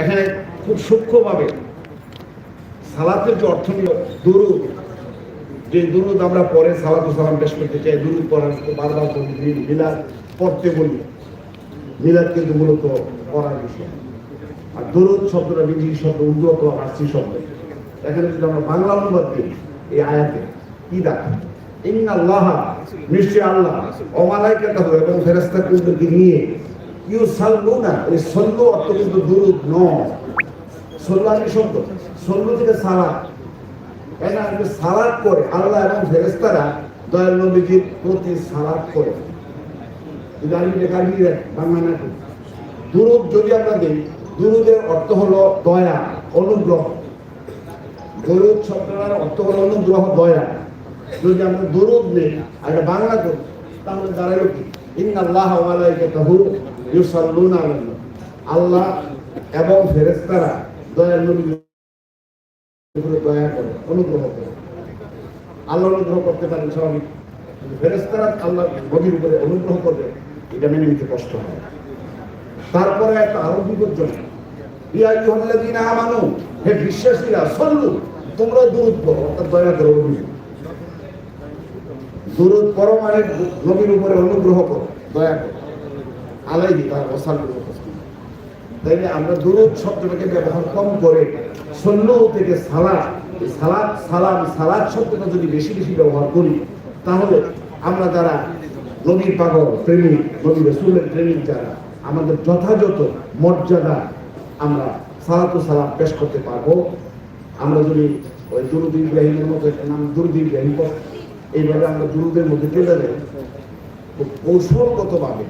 এখানে খুব সূক্ষ্মভাবে সালাতের যে অর্থ নিল দুরুদ, যে দুরুদ আমরা পরে সালাতু সালাম পেশ করতে চাই, দুরুদ পড়ার বারবার করি মিলাদ পড়তে বলি। মিলাদ কিন্তু মূলত পড়ার বিষয়। আর দরুদ শব্দটা বিজি শব্দ উদ্যত আসছি শব্দ। এখানে যদি আমরা বাংলা অনুবাদ করি, এই আয়াতে কি দেখা ইন্না আল্লাহ নিশ্চয় আল্লাহ অমালাইকাতা এবং ফেরেস্তা কুলদেরকে নিয়ে ইউ সাল্লুনা এই সল্লু অর্থ কিন্তু দুরুদ, নয়। সল্লানি শব্দ। সল্লু থেকে এরা সালাদ করে, আল্লাহ এবং ফেরেস্তারা দয়াল নবীজির প্রতি সালাদ করে। যদি আমি বাংলা। দুরুদ যদি আমরা দিই, দুরুদের অর্থ হলো দয়া, অনুগ্রহ। দরুদ শব্দটার অর্থ হলো অনুগ্রহ, দয়া। যদি আমরা দরুদ নেই, আর বাংলা করি তাহলে দাঁড়াল কি? ইন্নাল্লাহ ওয়া মালাইকাতাহু। আল্লাহ এবং ফেরেশতারা দয়ার নবীর দয়া করে, অনুগ্রহ করে। আল্লাহ অনুগ্রহ করতে পারেন স্বাভাবিক। আল্লাহ নবীর উপরে অনুগ্রহ করবে, এটা মেনে নিতে কষ্ট হয়। তারপরে একটা আরও বিপজ্জনক ইয়া ইউহাল্লাযীনা আমানু, হে বিশ্বাসীরা, সল্লু, তোমরা পড়ো, অর্থাৎ দয়া করো দুরূদ পড়ো মানে নবীর উপরে অনুগ্রহ করো, দয়া করো। আলাইহি তার ওসাল্লু তাইলে আমরা দুরূদ শব্দটাকে ব্যবহার কম করে সল্লু থেকে সালাত, এই সালাত, সালাম, সালাত শব্দটা যদি বেশি বেশি ব্যবহার করি, তাহলে আমরা যারা নবীর পাগল, প্রেমিক, নবী রসুলের প্রেমিক যারা, আমাদের যথাযথ মর্যাদা আমরা সালাতু সালাম পেশ করতে পারব। আমরা যদি ওই দুরুদ ইব্রাহিমের মতো একটা নাম দুরুদ ইব্রাহিম এইভাবে আমরা দুরুদের মধ্যে খুব কৌশলগতভাবে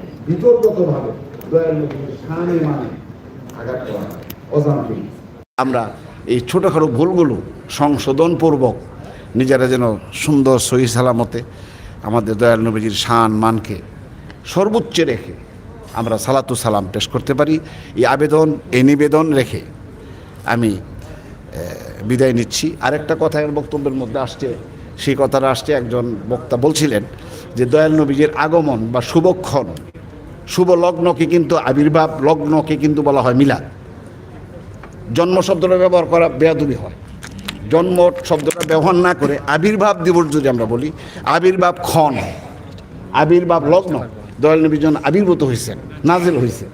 শানে মানে আমরা এই ছোটোখাটো ভুলগুলো সংশোধনপূর্বক নিজেরা যেন সুন্দর, সহি সালামতে আমাদের দয়াল নবীজির শান, মানকে সর্বোচ্চ রেখে আমরা সালাতু সালাম পেশ করতে পারি। এই আবেদন, এই নিবেদন রেখে আমি বিদায় নিচ্ছি। আরেকটা কথা বক্তব্যের মধ্যে আসছে, সেই কথাটা আসছে, একজন বক্তা বলছিলেন যে দয়াল নবীজির আগমন বা শুভক্ষণ শুভ লগ্নকে কিন্তু আবির্ভাব লগ্নকে কিন্তু বলা হয় মিলাদ। জন্ম শব্দটা ব্যবহার করা বেয়াদুবি হয়। জন্ম শব্দটা ব্যবহার না করে আবির্ভাব দিবস যদি আমরা বলি, আবির্ভাব ক্ষণ, আবির্ভাব লগ্ন, দয়াল নবী জন আবির্ভূত হয়েছেন, নাজিল হয়েছে।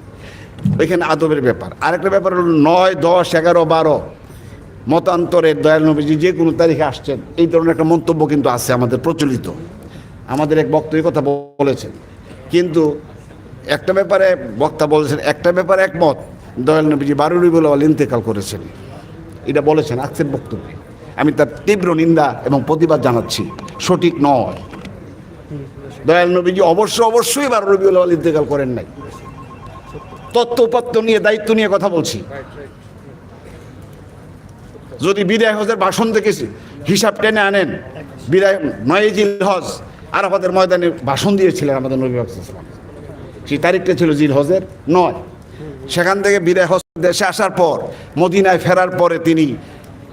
এখানে আদবের ব্যাপার। আরেকটা ব্যাপার হলো নয়, দশ, এগারো, বারো মতান্তরে দয়াল নবীজি যে কোনো তারিখে আসছেন, এই ধরনের একটা মন্তব্য কিন্তু আছে আমাদের প্রচলিত। আমাদের এক বক্তব্য কথা বলেছেন। কিন্তু একটা ব্যাপারে বক্তা বলেছেন, একটা ব্যাপারে একমত। দয়াল নবীজি বারো রবিউল ইন্তেকাল করেছেন। এটা বলেছেন আজকের বক্তব্যে। আমি তার তীব্র নিন্দা এবং প্রতিবাদ জানাচ্ছি। সঠিক নয়। দয়াল নবীজি অবশ্য অবশ্যই বারো রবিউল আওয়াল ইন্তেকাল করেন নাই। তত্ত্ব উপাত্ত নিয়ে, দায়িত্ব নিয়ে কথা বলছি। যদি বিদায় হজের ভাষণ দেখেছি হিসাব টেনে আনেন, বিদায় নয়েজিল হজ আরাফাতের ময়দানে ভাষণ দিয়েছিলেন আমাদের নবী সালাম সেই তারিখটা ছিল জিল হজের নয়। সেখান থেকে বিদায় হজ দেশে আসার পর, মদিনায় ফেরার পরে তিনি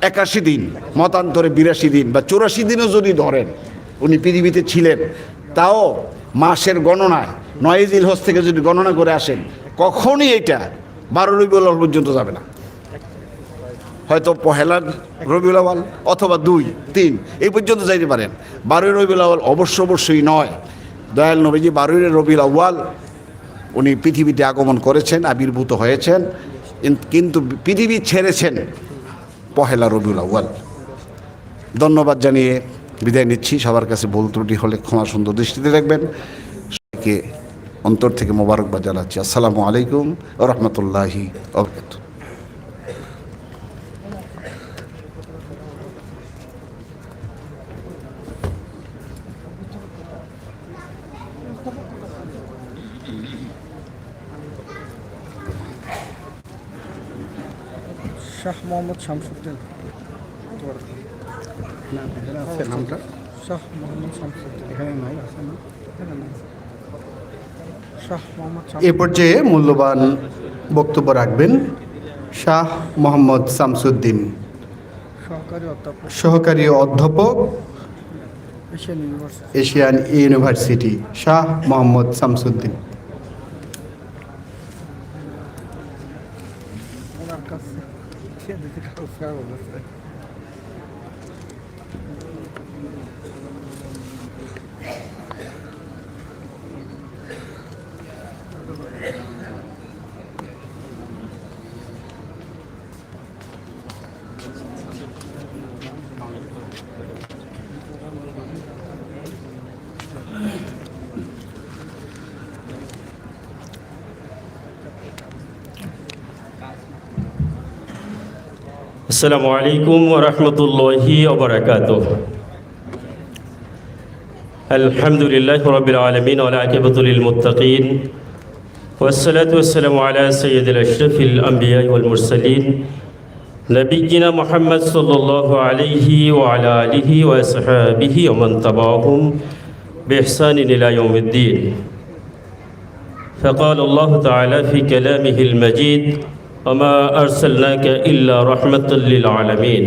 একাশি দিন, মতান্তরে বিরাশি দিন বা চৌরাশি দিনও যদি ধরেন, উনি পৃথিবীতে ছিলেন, তাও মাসের গণনায়, নয় জিল হজ থেকে যদি গণনা করে আসেন, কখনই এটা বারো আউয়াল পর্যন্ত যাবে না। হয়তো পহেলা রবিউল আওয়াল অথবা দুই, তিন, এই পর্যন্ত যাইতে পারেন। বারোই রবিউল আওয়াল অবশ্য অবশ্যই নয়। দয়াল নবীজি বারোই রবিউল আউয়াল উনি পৃথিবীতে আগমন করেছেন, আবির্ভূত হয়েছেন কিন্তু পৃথিবী ছেড়েছেন পহেলা রবিউল আউয়াল। ধন্যবাদ জানিয়ে বিদায় নিচ্ছি। সবার কাছে ভুল ত্রুটি হলে ক্ষমা সুন্দর দৃষ্টিতে দেখবেন। সবাইকে অন্তর থেকে মোবারকবাদ জানাচ্ছি। আসসালামু আলাইকুম রহমতুল্লাহি অবরকাত শাহ মোহাম্মদ শামসুদ্দিন নামটা? শাহ মোহাম্মদ শামসুদ্দিন এখানে নাই আছে না? এখানে নাই। এ পর্যায়ে মূল্যবান বক্তব্য রাখবেন শাহ মোহাম্মদ শামসুদ্দিন। সহকারী অধ্যাপক। Asian University. Asian University Shah Mohammad Shamsuddin. السلام عليكم ورحمة الله وبركاته. الحمد لله رب العالمين والعاقبة للمتقين والصلاة والسلام على سيد الأشرف الأنبياء والمرسلين نبينا محمد صلى الله عليه وعلى آله وصحبه ومن تبعهم بإحسان إلى يوم الدين. فقال الله تعالى في كلامه المجيد وما أرسلناك إلا رحمة للعالمين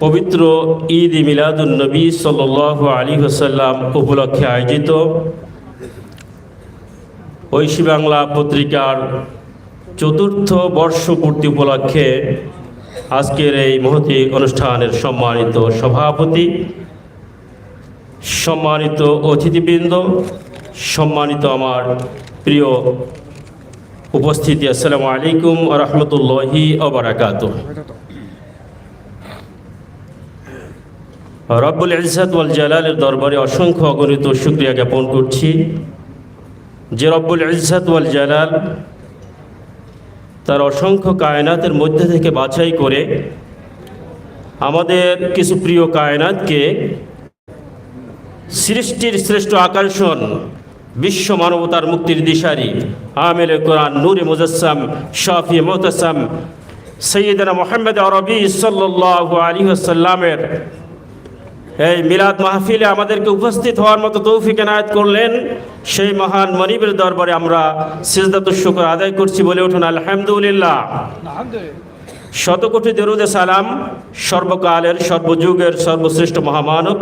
পবিত্র ঈদ মিলাদুল নবী সাল আলী হাসাল্লাম উপলক্ষে আয়োজিত ঐশী বাংলা পত্রিকার চতুর্থ বর্ষপূর্তি উপলক্ষে আজকের এই মহতি অনুষ্ঠানের সম্মানিত সভাপতি সম্মানিত অতিথিবৃন্দ সম্মানিত আমার প্রিয় উপস্থিতি, আসসালামু আলাইকুম রহমতুল্লাহি অবরাকাত রব্বুল ইজ্জাত ওয়াল জালালের দরবারে অসংখ্য অগণিত শুক্রিয়া জ্ঞাপন করছি। যে রব্বুল ইজ্জাত ওয়াল জালাল তার অসংখ্য কায়নাতের মধ্যে থেকে বাছাই করে আমাদের কিছু প্রিয় কায়নাতকে সৃষ্টির শ্রেষ্ঠ আকর্ষণ বিশ্ব মানবতার মুক্তির দিশারি। আমেল কোরআন, নূরে মুজাসসাম, শাফি মোতাসাম। সৈয়দনা মোহাম্মদ আরবি সাল্লাহ আলী সাল্লামের এই মিলাদ মাহফিলে আমাদেরকে উপস্থিত হওয়ার মতো তৌফিক এনায়ত করলেন। সেই মহান মনিবের দরবারে আমরা সিজদাত শুকর আদায় করছি বলে উঠুন, আলহামদুলিল্লাহ। শতকোটি দরুদে সালাম সর্বকালের, সর্বযুগের, সর্বশ্রেষ্ঠ মহামানব।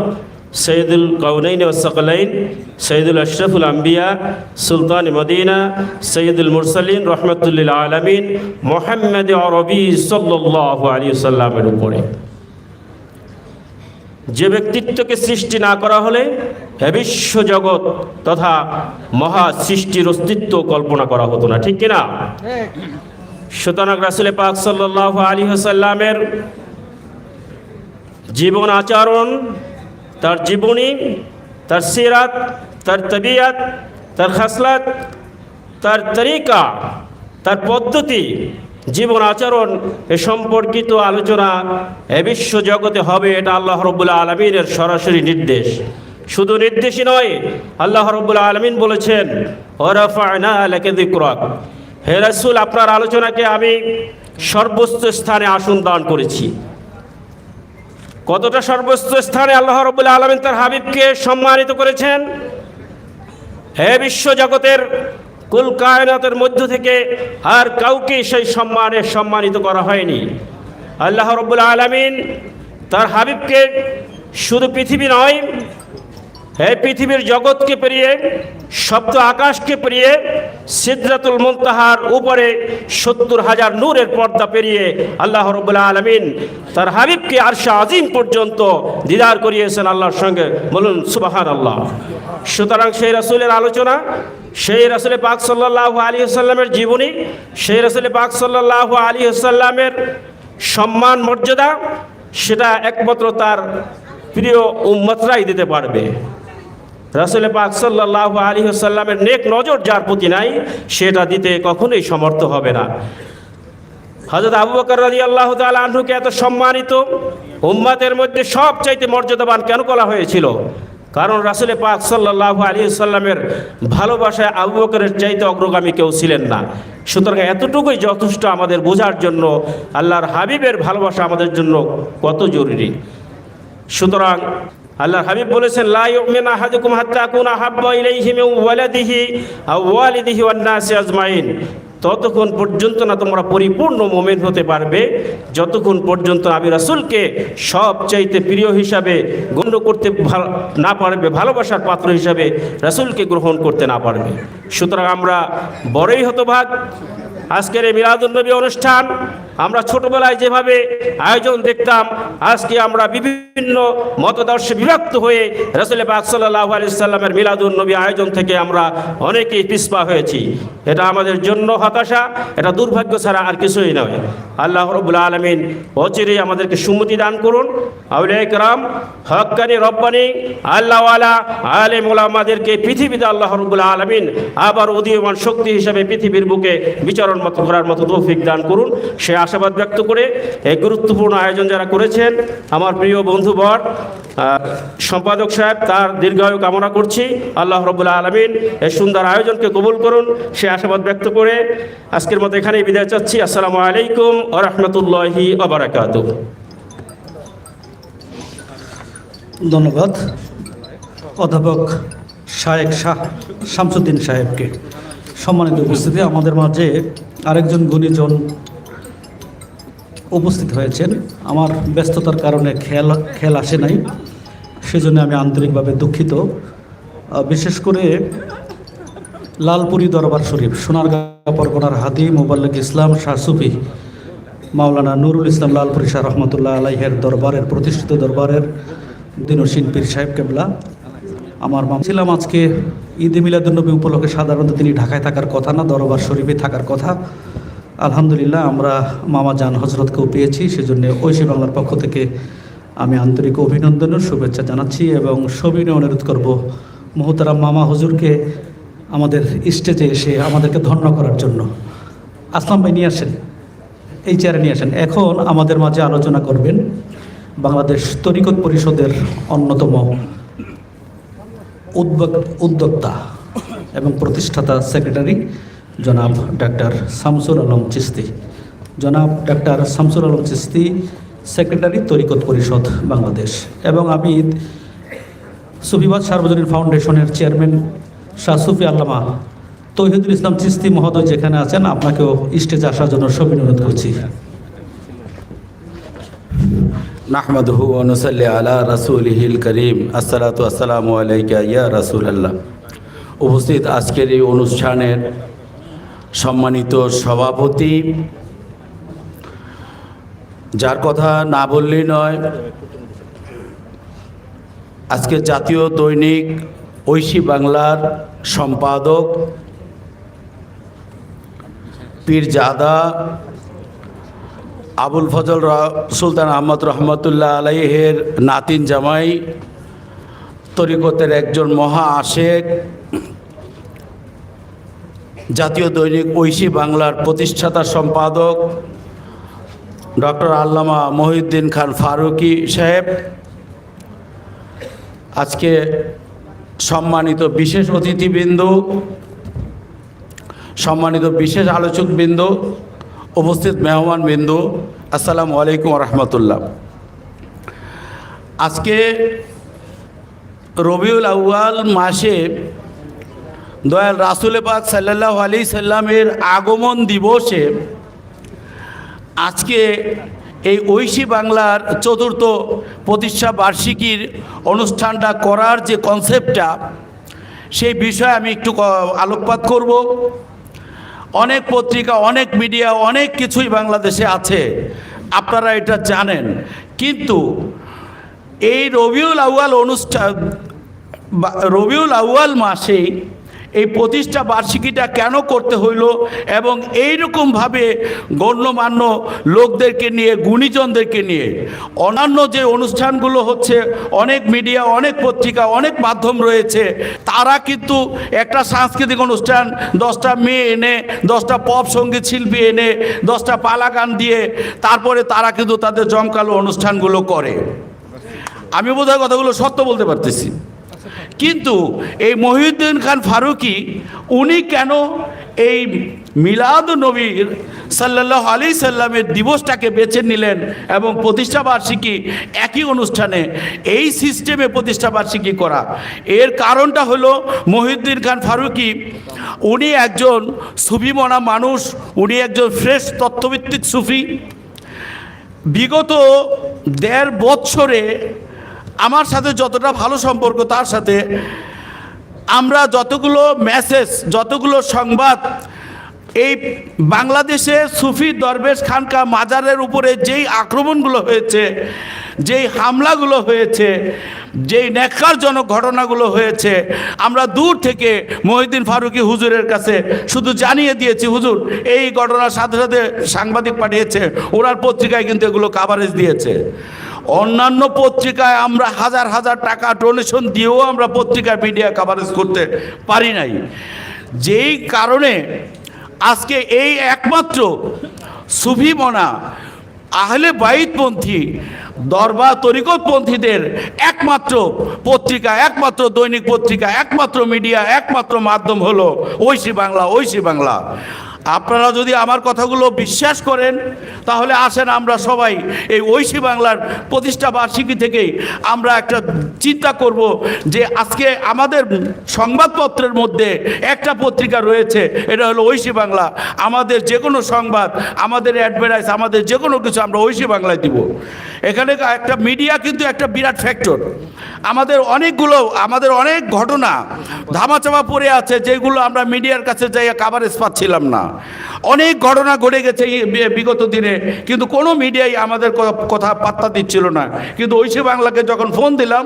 সৈয়দুল কৌনাইন ওয়াসকলাইন সৈয়দুল আশরফুল আম্বিয়া, সুলতান মদিনা, সৈয়দুল মুরসালিন রহমতুল্লিল আলমিন, মোহাম্মদ আরবি সাল্লাহ আলী সাল্লামের উপরে। যে ব্যক্তিত্বকে সৃষ্টি না করা হলে বিশ্ব জগৎ তথা মহা সৃষ্টির অস্তিত্ব কল্পনা করা হতো না, ঠিক কিনা? সুতরাং রাসুল পাক সাল্লাহ আলী জীবন আচরণ তার জীবনী, তার সিরাত, তার তবিয়াত, তার খাসলাত, তার তরিকা, তার পদ্ধতি, জীবন আচরণ এ সম্পর্কিত আলোচনা এ বিশ্ব জগতে হবে, এটা আল্লাহ রব্বুল্লা আলমিনের সরাসরি নির্দেশ। শুধু নির্দেশই নয়, আল্লাহ রব্বুল্লা আলমিন বলেছেন হে রাসূল, আপনার আলোচনাকে আমি সর্বোচ্চ স্থানে আসন দান করেছি। কতটা সর্বোচ্চ স্থানে আল্লাহ রবুল্লা আলমিন তার হাবিবকে সম্মানিত করেছেন? হে বিশ্ব জগতের, কুল কায়নাতের মধ্য থেকে আর কাউকে সেই সম্মানে সম্মানিত করা হয়নি। আল্লাহ রবুল্লা আলমিন তার হাবিবকে শুধু পৃথিবী নয় এই পৃথিবীর জগৎকে পেরিয়ে সপ্ত আকাশকে পেরিয়ে, সিদ্রাতুল মুনতাহার উপরে সত্তর হাজার নূরের পর্দা পেরিয়ে আল্লাহ রবুল্লা আলমিন তার হাবিবকে আরশা আজিম পর্যন্ত দিদার করিয়েছেন আল্লাহর সঙ্গে। বলুন সুবাহান আল্লাহ সুতরাং সেই রাসুলের আলোচনা, সেই রাসুলে পাক সাল্লাহ আলী সাল্লামের জীবনী, সেই রাসুলে পাক সাল্লাহ আলী সাল্লামের সম্মান, মর্যাদা, সেটা একমাত্র তার প্রিয় উম্মতরাই দিতে পারবে। রাসুল পাক সাল্লাহ আলী সাল্লামের নেক নজর যার প্রতি নাই, সেটা দিতে কখনোই সমর্থ হবে না। হজরত আবু বকর রাজি আল্লাহ আহ্নুকে এত সম্মানিত উম্মাতের মধ্যে সবচাইতে মর্যাদাবান কেন করা হয়েছিল? কারণ রাসুলে পাক সাল্লাহ আলী সাল্লামের ভালোবাসায় আবু বকরের চাইতে অগ্রগামী কেউ ছিলেন না। সুতরাং এতটুকুই যথেষ্ট আমাদের বোঝার জন্য, আল্লাহর হাবিবের ভালোবাসা আমাদের জন্য কত জরুরি। সুতরাং আল্লাহর হাবিব বলেছেন, লা ইউমিন আহাদুকুম হাত্তা আকুনা হাব্বা ইলাইহি মিন ওয়ালাদিহি আও ওয়ালিদিহি ওয়ান নাসি আজমাইন। ততক্ষণ পর্যন্ত না তোমরা পরিপূর্ণ মোমেন হতে পারবে, যতক্ষণ পর্যন্ত আমি রাসুলকে সবচাইতে প্রিয় হিসাবে গণ্য করতে না পারবে, ভালোবাসার পাত্র হিসাবে রাসুলকে গ্রহণ করতে না পারবে। সুতরাং আমরা বড়ই হতভাগ আজকের এই মিলাদুলনবী অনুষ্ঠান আমরা ছোটবেলায় যেভাবে আয়োজন দেখতাম, আজকে আমরা বিভিন্ন মতদর্শে বিভক্ত হয়ে রসুলের পাক সাল্লাহ আলিয়াল্লামের মিলাদুল নবী আয়োজন থেকে আমরা অনেকেই পিসপা হয়েছি। এটা আমাদের জন্য হতাশা, এটা দুর্ভাগ্য ছাড়া আর কিছুই নয়। আল্লাহ রবুল্লা আলমিন অচিরেই আমাদেরকে সুমতি দান করুন। আউলাইকরাম হকানি রব্বানি, আল্লাহওয়ালা, আলেম আমাদেরকে পৃথিবীতে আল্লাহ রবুল্লা আলমিন আবার উদীয়মান শক্তি হিসেবে পৃথিবীর বুকে বিচরণ মতো করার মতো তৌফিক দান করুন। সে আশাবাদ ব্যক্ত করে এই গুরুত্বপূর্ণ আয়োজন যারা করেছেন, আমার প্রিয় বন্ধুবর সম্পাদক সাহেব, তার দীর্ঘায়ু কামনা করছি। আল্লাহ রবুল্লা আলমিন এই সুন্দর আয়োজনকে কবুল করুন, সে আশাবাদ ব্যক্ত করে আজকের মতো এখানেই বিদায় চাচ্ছি। আসসালামু আলাইকুম ও রহমতুল্লাহি আবরাকাত ধন্যবাদ। অধ্যাপক শায়েক শাহ শামসুদ্দিন সাহেবকে সম্মানিত উপস্থিতি। আমাদের মাঝে আরেকজন গুণীজন উপস্থিত হয়েছেন। আমার ব্যস্ততার কারণে খেয়াল খেল আসে নাই। সেজন্য আমি আন্তরিকভাবে দুঃখিত। বিশেষ করে লালপুরি দরবার শরীফ, সোনারগাঁ পরগনার হাতি মোবাল্লিক ইসলাম শাহ সুফি, মাওলানা নুরুল ইসলাম লালপুরি শাহ রহমতুল্লাহ আলাইহের দরবারের, প্রতিষ্ঠিত দরবারের দিনসিন পীর সাহেব কেবলা। আমার মাম ছিলাম আজকে ঈদে মিলাদুন্নবী উপলক্ষে সাধারণত তিনি ঢাকায় থাকার কথা না, দরবার শরীফে থাকার কথা। আলহামদুলিল্লাহ, আমরা মামা জান হজরতকেও পেয়েছি, সেজন্য ঐশী বাংলার পক্ষ থেকে আমি আন্তরিক অভিনন্দন ও শুভেচ্ছা জানাচ্ছি এবং সবিনয় অনুরোধ করব মোহতারাম মামা হজুরকে আমাদের স্টেজে এসে আমাদেরকে ধন্য করার জন্য। আসলাম ভাই, নিয়ে আসেন। এই চেয়ারে নিয়ে আসেন। এখন আমাদের মাঝে আলোচনা করবেন বাংলাদেশ তরিকত পরিষদের অন্যতম উদ্যোগ- উদ্যোক্তা এবং প্রতিষ্ঠাতা সেক্রেটারি জনাব ডাক্তার শামসুল আলম চিস্তি। জনাব ডাক্তার শামসুল আলম চিস্তি, সেক্রেটারি তরিকত পরিষদ বাংলাদেশ এবং আমি সুফিবাদ সার্বজনীন ফাউন্ডেশনের চেয়ারম্যান শাহ সুফি আল্লামা তৌহিদুল ইসলাম চিস্তি মহোদয় যেখানে আছেন, আপনাকেও স্টেজে আসার জন্য সবিন অনুরোধ করছি আলা করিম। আল্লাহ উপস্থিত আজকের এই অনুষ্ঠানের সম্মানিত সভাপতি। যার কথা না বললেই নয়, আজকে জাতীয় দৈনিক ঐশী বাংলার সম্পাদক পীরজাদা আবুল ফজল সুলতান আহমদ রহমতুল্লাহ আলাইহের নাতিন জামাই, তরিকতের একজন মহা আশেক জাতীয় দৈনিক ঐশী বাংলার প্রতিষ্ঠাতা সম্পাদক ডক্টর আল্লামা মহিউদ্দিন খান ফারুকি সাহেব। আজকে সম্মানিত বিশেষ অতিথিবৃন্দ, সম্মানিত বিশেষ আলোচকবৃন্দ, উপস্থিত মেহমান মেহমানবৃন্দ আসসালামু আলাইকুম রহমতুল্লাহ। আজকে রবিউল আউয়াল মাসে দয়াল রাসুল পাক সাল্লাহ আলি সাল্লামের আগমন দিবসে আজকে এই ঐশী বাংলার চতুর্থ প্রতিষ্ঠা বার্ষিকীর অনুষ্ঠানটা করার যে কনসেপ্টটা, সেই বিষয়ে আমি একটু আলোকপাত করব। অনেক পত্রিকা, অনেক মিডিয়া, অনেক কিছুই বাংলাদেশে আছে, আপনারা এটা জানেন। কিন্তু এই রবিউল আউয়াল অনুষ্ঠান রবিউল আউয়াল মাসেই এই প্রতিষ্ঠা বার্ষিকীটা কেন করতে হইল এবং এই এইরকমভাবে গণ্যমান্য লোকদেরকে নিয়ে, গুণীজনদেরকে নিয়ে, অন্যান্য যে অনুষ্ঠানগুলো হচ্ছে, অনেক মিডিয়া, অনেক পত্রিকা, অনেক মাধ্যম রয়েছে, তারা কিন্তু একটা সাংস্কৃতিক অনুষ্ঠান, দশটা মেয়ে এনে, দশটা পপ সংগীত শিল্পী এনে, দশটা পালা গান দিয়ে, তারপরে তারা কিন্তু তাদের জমকালো অনুষ্ঠানগুলো করে। আমি বোধহয় কথাগুলো সত্য বলতে পারতেছি। কিন্তু এই মহিউদ্দিন খান ফারুকি, উনি কেন এই মিলাদ নবীর সাল্লাহ আলি সাল্লামের দিবসটাকে বেছে নিলেন এবং প্রতিষ্ঠা বার্ষিকী একই অনুষ্ঠানে এই সিস্টেমে প্রতিষ্ঠা বার্ষিকী করা? এর কারণটা হলো মহিউদ্দিন খান ফারুকি, উনি একজন সুফি মনা মানুষ, উনি একজন ফ্রেশ তত্ত্বভিত্তিক সুফি। বিগত দেড় বৎসরে আমার সাথে যতটা ভালো সম্পর্ক তার সাথে আমরা যতগুলো মেসেজ যতগুলো সংবাদ এই বাংলাদেশে সুফি দরবেশ খানকা মাজারের উপরে যেই আক্রমণগুলো হয়েছে, যেই হামলাগুলো হয়েছে, যেই ন্যাক্কারজনক ঘটনাগুলো হয়েছে, আমরা দূর থেকে মহিউদ্দিন ফারুকি হুজুরের কাছে শুধু জানিয়ে দিয়েছি, হুজুর, এই ঘটনার সাথে সাথে সাংবাদিক পাঠিয়েছে, ওনার পত্রিকায় কিন্তু এগুলো কাভারেজ দিয়েছে। অন্যান্য পত্রিকায় আমরা হাজার হাজার টাকা ডোনেশন দিয়েও আমরা পত্রিকায় মিডিয়া কাভারেজ করতে পারি নাই। যেই কারণে আজকে এই একমাত্র সুফি মনা, আহলে বাইতপন্থী, দরবার তরিকতপন্থীদের একমাত্র পত্রিকা, একমাত্র দৈনিক পত্রিকা, একমাত্র মিডিয়া, একমাত্র মাধ্যম হলো ঐশী বাংলা ঐশী বাংলা। আপনারা যদি আমার কথাগুলো বিশ্বাস করেন, তাহলে আসেন আমরা সবাই এই ঐশী বাংলার প্রতিষ্ঠা বার্ষিকী থেকেই আমরা একটা চিন্তা করব যে আজকে আমাদের সংবাদপত্রের মধ্যে একটা পত্রিকা রয়েছে, এটা হলো ঐশী বাংলা। আমাদের যে কোনো সংবাদ, আমাদের অ্যাডভার্টাইজ, আমাদের যে কোনো কিছু আমরা ঐশী বাংলায় দিব। এখানে একটা মিডিয়া কিন্তু একটা বিরাট ফ্যাক্টর আমাদের অনেকগুলো, আমাদের অনেক ঘটনা ধামাচাপা পড়ে আছে যেগুলো আমরা মিডিয়ার কাছে যাই কাভারেজ পাচ্ছিলাম না। অনেক ঘটনা ঘটে গেছে বিগত দিনে, কিন্তু কোনো মিডিয়াই আমাদের কথা পাত্তা দিচ্ছিল না। কিন্তু ঐশী বাংলাকে যখন ফোন দিলাম,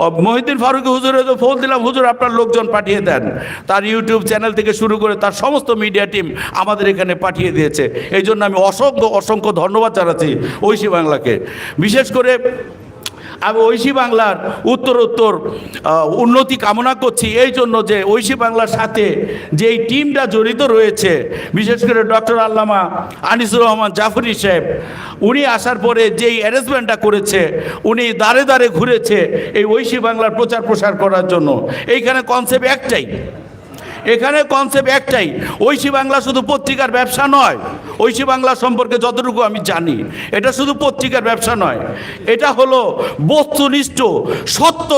ও মহিউদ্দিন ফারুকি হুজুরে তো ফোন দিলাম, হুজুর, আপনার লোকজন পাঠিয়ে দেন। তার ইউটিউব চ্যানেল থেকে শুরু করে তার সমস্ত মিডিয়া টিম আমাদের এখানে পাঠিয়ে দিয়েছে। এই জন্য আমি অসংখ্য অসংখ্য ধন্যবাদ জানাচ্ছি ঐশী বাংলাকে। বিশেষ করে আমি ঐশী বাংলার উত্তর উত্তর উন্নতি কামনা করছি এই জন্য যে ঐশী বাংলার সাথে যেই টিমটা জড়িত রয়েছে, বিশেষ করে ডক্টর আল্লামা আনিসুর রহমান জাফরি সাহেব, উনি আসার পরে যেই অ্যারেঞ্জমেন্টটা করেছে, উনি দাঁড়ে দাঁড়ে ঘুরেছে এই ঐশী বাংলার প্রচার প্রসার করার জন্য। এইখানে কনসেপ্ট একটাই। এখানে কনসেপ্ট একটাই, ঐশী বাংলা শুধু পত্রিকার ব্যবসা নয়। ঐশী বাংলা সম্পর্কে যতটুকু আমি জানি, এটা শুধু পত্রিকার ব্যবসা নয়। এটা হলো বস্তুনিষ্ঠ, সত্য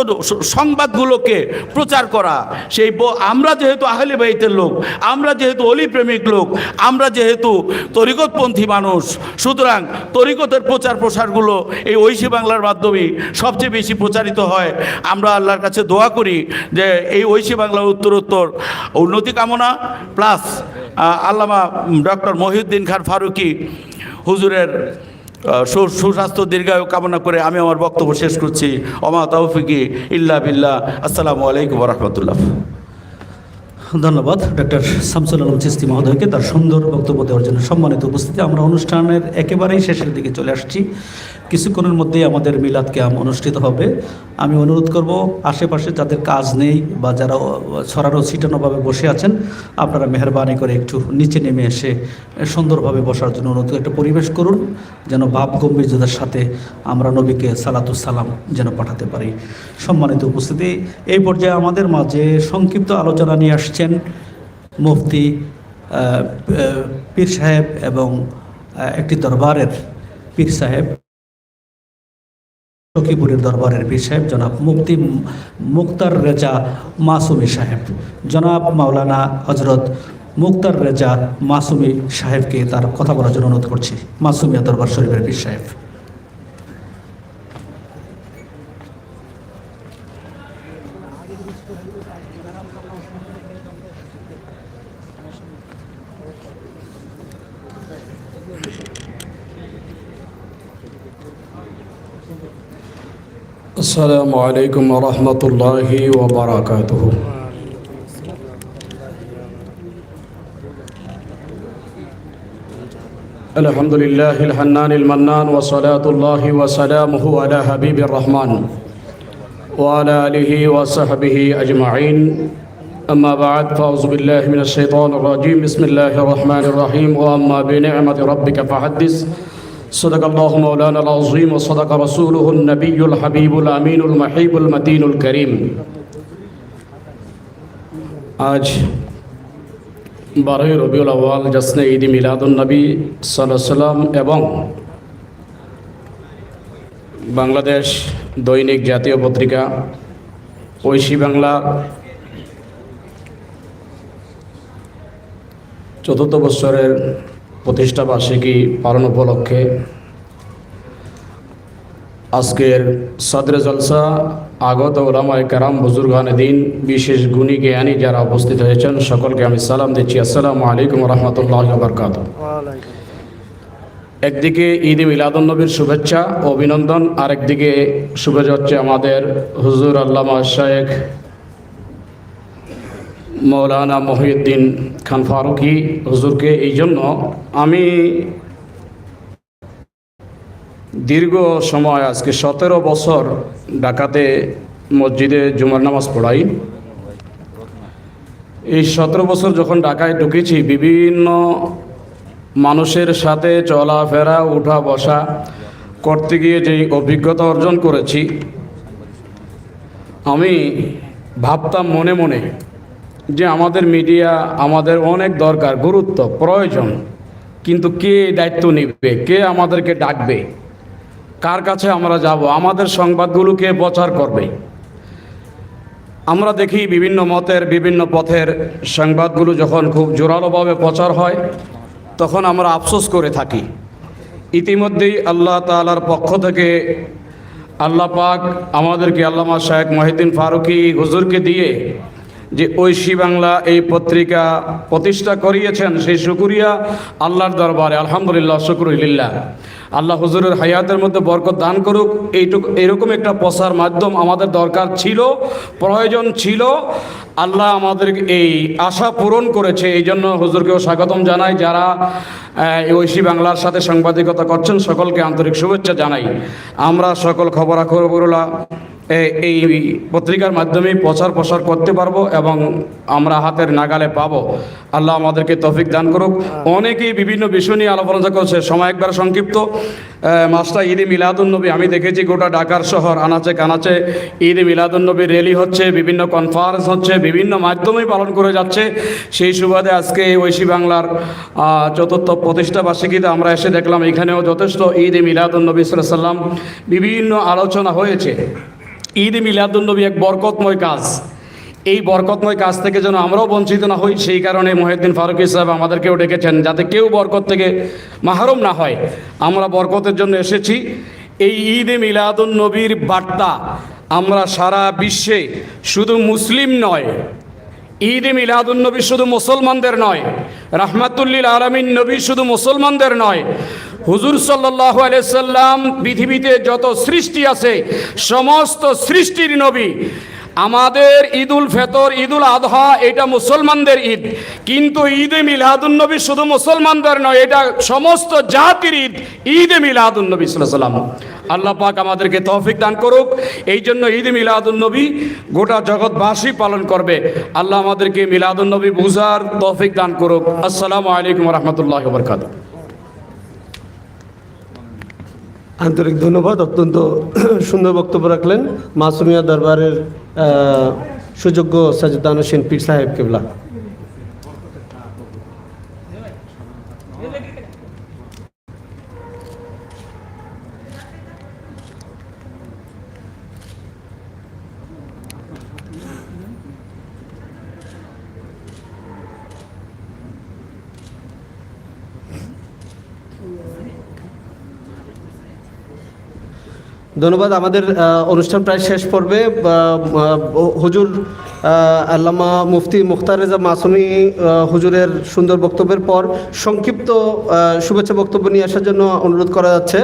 সংবাদগুলোকে প্রচার করা। সেই আমরা যেহেতু আহলে বাইতের লোক, আমরা যেহেতু অলি প্রেমিক লোক, আমরা যেহেতু তরিকতপন্থী মানুষ, সুতরাং তরিকতের প্রচার প্রসারগুলো এই ঐশী বাংলার মাধ্যমে সবচেয়ে বেশি প্রচারিত হয়। আমরা আল্লাহর কাছে দোয়া করি যে এই ঐশী বাংলার উত্তরোত্তর উন্নতি কামনা প্লাস আল্লামা ডক্টর মহিউদ্দিন খান ফারুকি হুজুরের সুস্বাস্থ্য দীর্ঘায়ু কামনা করে আমি আমার বক্তব্য শেষ করছি। অমা তৌফিকি ইল্লা বিল্লাহ। আসসালামু আলাইকুম রহমতুল্লাহ। ধন্যবাদ ডক্টর শামসুল আলম চিস্তি মহোদয়কে তার সুন্দর বক্তব্য দেওয়ার জন্য সম্মানিত উপস্থিতি। আমরা অনুষ্ঠানের একেবারেই শেষের দিকে চলে আসছি। কিছুক্ষণের মধ্যেই আমাদের মিলাদ ক্যাম্প অনুষ্ঠিত হবে। আমি অনুরোধ করব, আশেপাশে যাদের কাজ নেই বা যারা ছড়ানো ছিটানোভাবে বসে আছেন, আপনারা মেহরবানি করে একটু নিচে নেমে এসে সুন্দরভাবে বসার জন্য অনুরোধ একটা পরিবেশ করুন, যেন ভাব গম্ভীর্যতার সাথে আমরা নবীকে সালাম যেন পাঠাতে পারি। সম্মানিত উপস্থিতি, এই পর্যায়ে আমাদের মাঝে সংক্ষিপ্ত আলোচনা নিয়ে আসছেন মুফতি পীর সাহেব এবং একটি দরবারের পীর সাহেব। সখীপুরের দরবারের পীর সাহেব, জনাব মুক্তি মুক্তার রেজা মাসুমি সাহেব। জনাব মাওলানা হজরত মুক্তার রেজা মাসুমি সাহেবকে তার কথা বলার জন্য অনুরোধ করছি। মাসুমিয়া দরবার শরীফের পীর সাহেব। السلام عليكم ورحمة الله وبركاته. الحمد لله الحنان المنان وصلاة الله وسلامه على حبيب الرحمن وعلى آله وصحبه أجمعين. أما بعد فأعوذ بالله من الشيطان الرجيم. بسم الله الرحمن الرحيم. وأما بنعمة ربك فحدث. صدق الله مولانا العظيم وصدق رسوله النبي الحبيب الأمين المحيب المتين الكريم আজ বারোই রবিউল আওয়াল জসনে ঈদ মিলাদুলনবী সাল্লাহ সাল্লাম এবং বাংলাদেশ দৈনিক জাতীয় পত্রিকা ঐশী বাংলা চতুর্থ বৎসরের প্রতিষ্ঠা বার্ষিকী পালন উপলক্ষে আজকের সদরে জলসা, আগত ওলামায় কারাম, বুজুর্গান দিন, বিশেষ গুণী জ্ঞানী যারা উপস্থিত হয়েছেন, সকলকে আমি সালাম দিচ্ছি। আসসালামু আলাইকুম রহমতুল্লাহ বরকাত একদিকে ঈদ মিলাদুন্নবীর শুভেচ্ছা অভিনন্দন, আরেকদিকে শুভেচ্ছা হচ্ছে আমাদের হুজুর আল্লামা শায়েখ মৌলানা মহিউদ্দিন খান ফারুকি হুজুরকে এই জন্য আমি দীর্ঘ সময় আজকে সতেরো বছর ঢাকাতে মসজিদে জুমার নামাজ পড়াই। এই সতেরো বছর যখন ঢাকায় ঢুকেছি, বিভিন্ন মানুষের সাথে চলাফেরা উঠা বসা করতে গিয়ে যে অভিজ্ঞতা অর্জন করেছি, আমি ভাবতাম মনে মনে যে আমাদের মিডিয়া আমাদের অনেক দরকার, গুরুত্ব, প্রয়োজন। কিন্তু কে দায়িত্ব নেবে? কে আমাদেরকে ডাকবে? কার কাছে আমরা যাব? আমাদের সংবাদগুলোকে প্রচার করবে। আমরা দেখি বিভিন্ন মতের, বিভিন্ন পথের সংবাদগুলো যখন খুব জোরালোভাবে প্রচার হয়, তখন আমরা আফসোস করে থাকি। ইতিমধ্যেই আল্লাহ তালার পক্ষ থেকে আল্লাহ পাক আমাদেরকে আল্লামা শাহেক মহিদ্দিন ফারুকি হুজুরকে দিয়ে যে ঐশী বাংলা এই পত্রিকা প্রতিষ্ঠা করিয়েছেন, সেই শুকুরিয়া আল্লাহর দরবারে, আলহামদুলিল্লাহ, শুক্রুলিল্লাহ। আল্লাহ হুজুরের হায়াতের মধ্যে বরকত দান করুক। এইটুকু, এরকম একটা প্রসার মাধ্যম আমাদের দরকার ছিল, প্রয়োজন ছিল। আল্লাহ আমাদের এই আশা পূরণ করেছে এই জন্য হুজুরকেও স্বাগতম জানাই। যারা ঐশী বাংলার সাথে সাংবাদিকতা করছেন, সকলকে আন্তরিক শুভেচ্ছা জানাই। আমরা সকল খবরাখবরগুলো এই পত্রিকার মাধ্যমে প্রচার প্রসার করতে পারব এবং আমরা হাতের নাগালে পাব। আল্লাহ আমাদেরকে তফিক দান করুক। অনেকেই বিভিন্ন বিষয় নিয়ে আলোচনা করছে। সময় একবার সংক্ষিপ্ত। মাস্টার ঈদে মিলাদুন্নবী আমি দেখেছি গোটা ঢাকার শহর আনাচে কানাচে ঈদে মিলাদুন্নবী র্যালি হচ্ছে বিভিন্ন কনফারেন্স হচ্ছে বিভিন্ন মাধ্যমে পালন করে যাচ্ছে। সেই সুবাদে আজকে ঐশী বাংলার চতুর্থ প্রতিষ্ঠা বার্ষিকীতে আমরা এসে দেখলাম এখানেও যথেষ্ট ঈদে মিলাদুন্নবী সাল্লাম বিভিন্ন আলোচনা হয়েছে। ঈদ মিলাদুলনবী এক বরকতময় কাজ। এই বরকতময় কাজ থেকে যেন আমরাও বঞ্চিত না হই, সেই কারণে মহিউদ্দিন ফারুকি সাহেব আমাদেরকেও ডেকেছেন, যাতে কেউ বরকত থেকে মাহরুম না হয়। আমরা বরকতের জন্য এসেছি। এই ঈদে মিলাদুলনবীর বার্তা আমরা সারা বিশ্বে শুধু মুসলিম নয়, ঈদ মিলাদুন নবী শুধু মুসলমানদের নয় রাহমাতুল্লিল আলমিন নবী শুধু মুসলমানদের নয় হুজুর সাল্লাহ আলাইসাল্লাম পৃথিবীতে যত সৃষ্টি আছে, সমস্ত সৃষ্টির নবী। আমাদের ঈদুল ফেতর, ঈদুল আদহা এটা মুসলমানদের ঈদ। কিন্তু ঈদে মিলাদুন্নবী শুধু মুসলমানদের নয়, এটা সমস্ত জাতির ঈদ, ঈদে মিলাদুন্নবী সাল্লাম। আল্লাহ পাক আমাদেরকে তৌফিক দান করুক। এই জন্য ঈদ মিলাদুন্নবী গোটা জগৎবাসী পালন করবে। আল্লাহ আমাদেরকে মিলাদুন্নবী বুঝার তৌফিক দান করুক। আসসালামু আলাইকুম রহমতুল্লাহ বরকাত আন্তরিক ধন্যবাদ। অত্যন্ত সুন্দর বক্তব্য রাখলেন মাসুমিয়া দরবারের সুযোগ্য সাজেদান হোসেন পীর সাহেব কেবলা। ধন্যবাদ। আমাদের অনুষ্ঠান প্রায় শেষ পর্বে হুজুর আল্লামা মুফতি মুখতার রেজা মাসুমি হুজুরের সুন্দর বক্তব্যের পর সংক্ষিপ্ত শুভেচ্ছা বক্তব্য নিয়ে আসার জন্য অনুরোধ করা যাচ্ছে।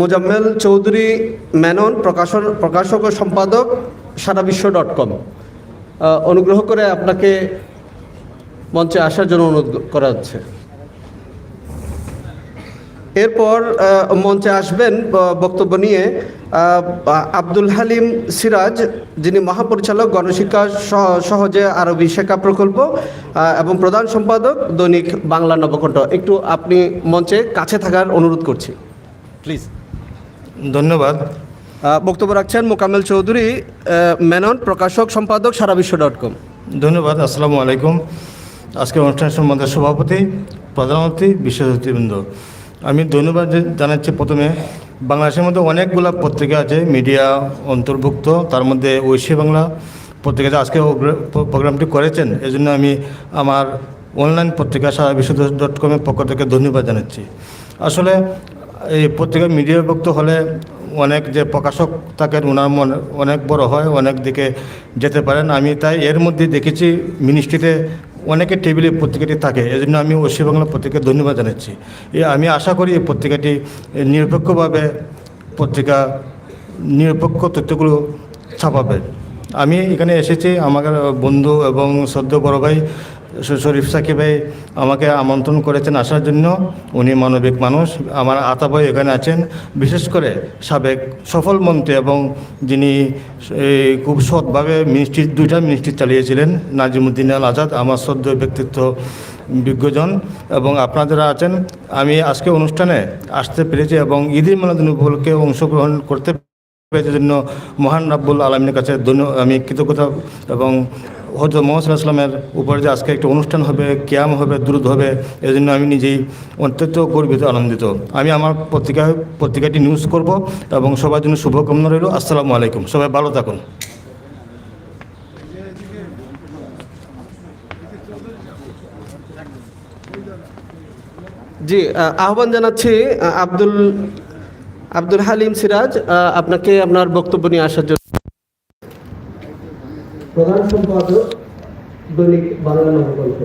মোজাম্মেল চৌধুরী মেনন, প্রকাশন, প্রকাশক ও সম্পাদক সারা বিশ্ব ডট কম। অনুগ্রহ করে আপনাকে মঞ্চে আসার জন্য অনুরোধ করা হচ্ছে এরপর মঞ্চে আসবেন বক্তব্য নিয়ে আব্দুল হালিম সিরাজ যিনি মহাপরিচালক গণশিক্ষা সহ- সহজে আরবি শেখা প্রকল্প এবং প্রধান সম্পাদক দৈনিক বাংলা নবকণ্ঠ। একটু আপনি মঞ্চে কাছে থাকার অনুরোধ করছি। প্লিজ ধন্যবাদ। বক্তব্য রাখছেন মোকামেল চৌধুরী মেনন প্রকাশক সম্পাদক সারা বিশ্ব ডট কম। ধন্যবাদ আসসালামু আলাইকুম। আজকে অনুষ্ঠান সম্বন্ধে সভাপতি প্রধানমন্ত্রী বিশ্বজ্যোতিবৃন্দ আমি ধন্যবাদ জানাচ্ছি প্রথমে। বাংলাদেশের মধ্যে অনেকগুলো পত্রিকা আছে, মিডিয়া অন্তর্ভুক্ত, তার মধ্যে ঐশী বাংলা পত্রিকাতে আজকে প্রোগ্রামটি করেছেন, এজন্য আমি আমার অনলাইন পত্রিকা সারা বিশ্ব ডট কমের পক্ষ থেকে ধন্যবাদ জানাচ্ছি। আসলে এই পত্রিকা মিডিয়া ভুক্ত হলে অনেক যে প্রকাশক থাকেন ওনার মন অনেক বড় হয়, অনেক দিকে যেতে পারেন। আমি তাই এর মধ্যে দেখেছি মিনিস্ট্রিতে অনেকের টেবিলে পত্রিকাটি থাকে, এজন্য আমি ওসি বাংলা পত্রিকাকে ধন্যবাদ জানাচ্ছি। আমি আশা করি এই পত্রিকাটি নিরপেক্ষভাবে পত্রিকা নিরপেক্ষ তথ্যগুলো ছাপাবে। আমি এখানে এসেছি, আমার বন্ধু এবং সদ্য বড় ভাই শরীফ সাকিব ভাই আমাকে আমন্ত্রণ করেছেন আসার জন্য। উনি মানবিক মানুষ। আমার আতা ভাই এখানে আছেন। বিশেষ করে সাবেক সফল মন্ত্রী এবং যিনি খুব সৎভাবে মিনিস্ট্রি দুইটা মিনিস্ট্রি চালিয়েছিলেন, নাজিমুদ্দিন আল আজাদ, আমার সদ্য ব্যক্তিত্ব বিজ্ঞজন। এবং আপনারা আছেন, আমি আজকে অনুষ্ঠানে আসতে পেরেছি এবং ঈদের মিলাদুন উপলক্ষে অংশগ্রহণ করতে পেরেছি। জন্য মহান রাব্বুল আলমীর কাছে আমি কৃতজ্ঞতা এবং হজরত মোহাম্মদ ইসলামের উপরে যে আজকে একটা অনুষ্ঠান হবে, ক্যাম হবে দ্রুত হবে এই জন্য আমি নিজেই অত্যন্ত গর্বিত, আনন্দিত। আমি আমার পত্রিকা, পত্রিকাটি নিউজ করব এবং সবার জন্য শুভকামনা রইল। আসসালামু আলাইকুম। সবাই ভালো থাকুন। জি আহ্বান জানাচ্ছি আব্দুল আব্দুল হালিম সিরাজ আপনাকে আপনার বক্তব্য নিয়ে আসার জন্য। প্রধান সম্পাদক দৈনিক বাংলা নবকল্প